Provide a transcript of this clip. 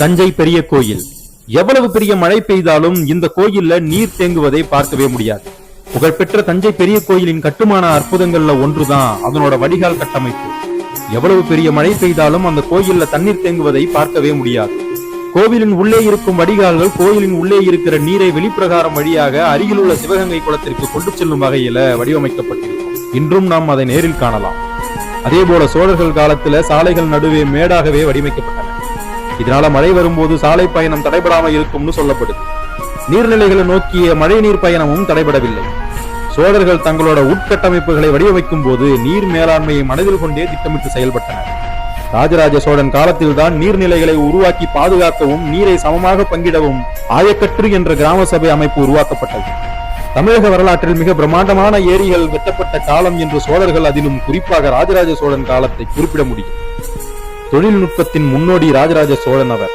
தஞ்சை பெரிய கோயில். எவ்வளவு பெரிய மழை பெய்தாலும் இந்த கோயில்ல நீர் தேங்குவதை பார்க்கவே முடியாது. புகழ்பெற்ற தஞ்சை பெரிய கோயிலின் கட்டுமான அற்புதங்கள்ல ஒன்றுதான் அதனோட வடிகால் கட்டமைப்பு. எவ்வளவு பெரிய மழை பெய்தாலும் அந்த கோயில்ல தண்ணீர் தேங்குவதை பார்க்கவே முடியாது. கோவிலின் உள்ளே இருக்கும் வடிகால்கள் கோயிலின் உள்ளே இருக்கிற நீரை வெளிப்பிரகாரம் வழியாக அருகிலுள்ள சிவகங்கை குளத்திற்கு கொண்டு செல்லும் வகையில வடிவமைக்கப்பட்டிருக்கும். இன்றும் நாம் அதை நேரில் காணலாம். அதே போல சோழர்கள் காலத்துல சாலைகள் நடுவே மேடாகவே வடிவமைக்கப்பட்டன. இதனால மழை வரும்போது சாலை பயணம் தடைபடாமல் இருக்கும்னு சொல்லப்படுது. நீர்நிலைகளை நோக்கிய மழைநீர் பயணமும் தடைபடவில்லை. சோழர்கள் தங்களோட உட்கட்டமைப்புகளை வடிவமைக்கும் போது நீர் மேலாண்மையை மனதில் கொண்டே திட்டமிட்டு செயல்பட்டனர். ராஜராஜ சோழன் காலத்தில்தான் நீர்நிலைகளை உருவாக்கி பாதுகாக்கவும் நீரை சமமாக பங்கிடவும் ஆயக்கற்று என்ற கிராம சபை அமைப்பு உருவாக்கப்பட்டது. தமிழக வரலாற்றில் மிக பிரம்மாண்டமான ஏரிகள் வெட்டப்பட்ட காலம் என்று சோழர்கள் அதிலும் குறிப்பாக ராஜராஜ சோழன் காலத்தை குறிப்பிட முடியும். தொழில்நுட்பத்தின் முன்னோடி ராஜராஜ சோழன் அவர்.